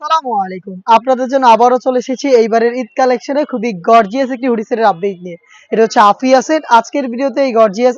আসসালামু আপনাদের জন্য আবারও চলে এসেছি এইবারের ঈদ কালেকশনে খুবই গর্জিয়াস একটি আপডেট নিয়ে। এটা হচ্ছে আজকের ভিডিওতে এই গর্জিয়াস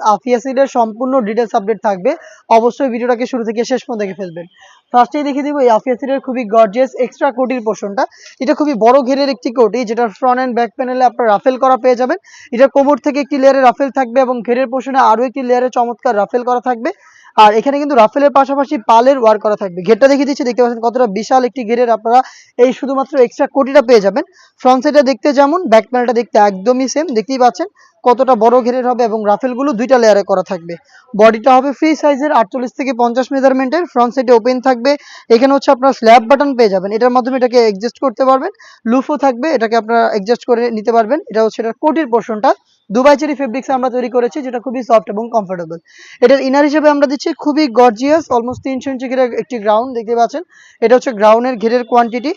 সম্পূর্ণ ডিটেলস আপডেট থাকবে। অবশ্যই ভিডিওটাকে শুরু থেকে শেষ পর্যন্ত দেখে ফেলবেন। ফার্স্টেই দিব, এই আফিয়া খুবই গর্জিয়াস এক্সট্রা কোটির পোর্শনটা এটা খুবই বড় ঘেরের একটি কোটি, যেটা ফ্রন্ট অ্যান্ড ব্যাক প্যানেলে আপনার রাফেল করা পেয়ে যাবেন। এটা কোমর থেকে একটি লেয়ারে রাফেল থাকবে এবং ঘেরের পোর্শনে আরও একটি লেয়ারে চমৎকার রাফেল করা থাকবে। আর এখানে কিন্তু রাফেলের পাশাপাশি পালের ওয়ার করা থাকবে। ঘেরটা দেখিয়ে দিচ্ছি, দেখতে পাচ্ছেন কতটা বিশাল একটি ঘেরের আপনারা এই শুধুমাত্র এক্সট্রা কোটিটা পেয়ে যাবেন। ফ্রন্ট সাইডটা দেখতে যেমন ব্যাক প্যানেলটা দেখতে একদমই সেম দেখতেই পাচ্ছেন কতটা বড় ঘেরের হবে এবং রাফেলগুলো দুইটা লেয়ারে করা থাকবে। বডিটা হবে ফ্রি সাইজের আটচল্লিশ থেকে পঞ্চাশ মেজারমেন্টের ফ্রন্ট সাইডে ওপেন থাকবে। এখানে হচ্ছে আপনার স্ল্যাব বাটন পেয়ে যাবেন। এটার মাধ্যমে এটাকে অ্যাডজাস্ট করতে পারবেন। লুফও থাকবে, এটাকে আপনারা অ্যাডজাস্ট করে নিতে পারবেন। এটা হচ্ছে এটার কোটির পোর্শনটা দুবাই ফেব্রিক্স আমরা তৈরি করেছি, যেটা খুবই সফট এবং কমফোর্টেবল এটার ইনার হিসেবে আমরা দিচ্ছি খুবই গর্জিয়াস অলমোস্ট তিনশো ইঞ্চি ঘেরের একটি গ্রাউন্ড দেখতে পাচ্ছেন? এটা হচ্ছে গ্রাউন্ডের ঘেরের কোয়ান্টিটি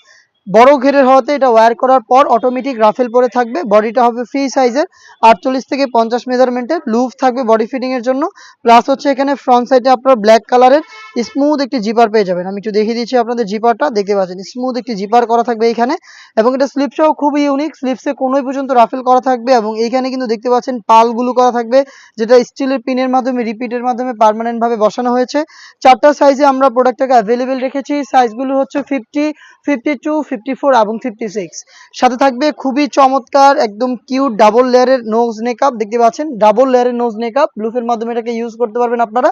বড় ঘেরের হওয়াতে এটা ওয়্যার করার পর অটোমেটিক রাফেল পরে থাকবে বডিটা হবে ফ্রি সাইজের আটচল্লিশ থেকে পঞ্চাশ মেজারমেন্টের লুফ থাকবে বডি ফিটিং এর জন্য প্লাস হচ্ছে এখানে ফ্রন্ট সাইডে আপনার ব্ল্যাক কালারের স্মুথ একটি জিপার পেয়ে যাবেন। আমি একটু দেখিয়ে দিচ্ছি আপনাদের জিপারটা দেখতে পাচ্ছেন স্মুথ একটি জিপার করা থাকবে এখানে এবং এটা স্লিপসটাও খুবই ইউনিক স্লিপসে কোনোই পর্যন্ত রাফেল করা থাকবে এবং এইখানে কিন্তু দেখতে পাচ্ছেন পালগুলো করা থাকবে, যেটা স্টিলের পিনের মাধ্যমে রিপিটের মাধ্যমে পার্মানেন্ট ভাবে বসানো হয়েছে। চারটা সাইজে আমরা প্রোডাক্টটাকে অ্যাভেলেবেল রেখেছি। সাইজগুলো হচ্ছে fifty fifty two fifty four এবং ফিফটি সিক্স সাথে থাকবে খুবই চমৎকার, একদম কিউট ডাবল লেয়ারের নোজ মেকআপ দেখতে পাচ্ছেন? ডাবল লেয়ারের নোজ মেকআপ ব্লুফের মাধ্যমে এটাকে ইউজ করতে পারবেন আপনারা।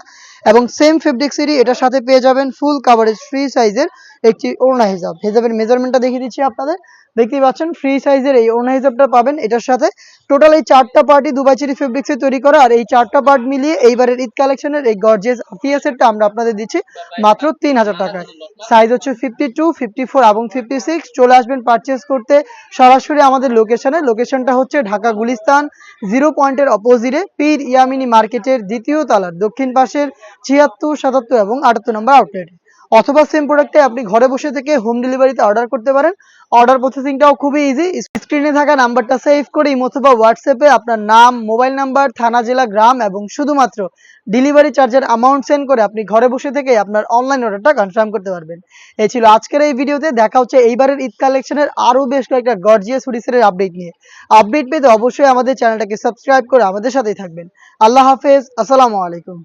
এবং সেম ফেব্রিক্সেরই এটার সাথে পেয়ে যাবেন ফুল কাভারেজ ফ্রি সাইজের একটি ওড়না হিসাব হিসাবের মেজারমেন্টটা দেখিয়ে দিচ্ছি আপনাদের। দেখতেই পাচ্ছেন ফ্রি সাইজের এই ওড়না হিসাবটা পাবেন। এটার সাথে টোটাল এই চারটা পার্টি দুবাই চেরি ফেব্রিক্সে তৈরি করা। আর এই চারটা পার্ট মিলিয়ে এইবারের ঈদ কালেকশনের এই গর্জেস আফিয়া আমরা আপনাদের দিচ্ছি মাত্র তিন হাজার টাকায়। সাইজ হচ্ছে ফিফটি টু ফিফটি ফোর এবং ফিফটি সিক্স চলে আসবেন পারচেস করতে সরাসরি আমাদের লোকেশনে লোকেশনটা হচ্ছে ঢাকা গুলিস্তান জিরো পয়েন্টের অপোজিটে পীর ইয়ামিনী মার্কেটের দ্বিতীয় তালার দক্ষিণ পাশের ছিয়াত্তর, সাতাত্তর এবং আটাত্তর নম্বর আউটলেট অথবা সেম প্রোডাক্টে আপনি ঘরে বসে থেকে হোম ডেলিভারিতে অর্ডার করতে পারেন। অর্ডার প্রসেসিংটাও খুবই ইজি স্ক্রিনে থাকা নাম্বারটা সেভ করে অথবা হোয়াটসঅ্যাপে আপনার নাম মোবাইল নাম্বার থানা, জেলা, গ্রাম এবং শুধুমাত্র ডেলিভারি চার্জের অ্যামাউন্ট সেন্ড করে আপনি ঘরে বসে থেকে আপনার অনলাইন অর্ডারটা কনফার্ম করতে পারবেন। এই ছিল আজকের এই ভিডিওতে দেখা হচ্ছে এইবারের ঈদ কালেকশনের আরও বেশ কয়েকটা গর্জিয়াস হুডিসের আপডেট নিয়ে। আপডেট পেতে অবশ্যই আমাদের চ্যানেলটাকে সাবস্ক্রাইব করে আমাদের সাথেই থাকবেন। আল্লাহ হাফেজ। আসসালামু আলাইকুম।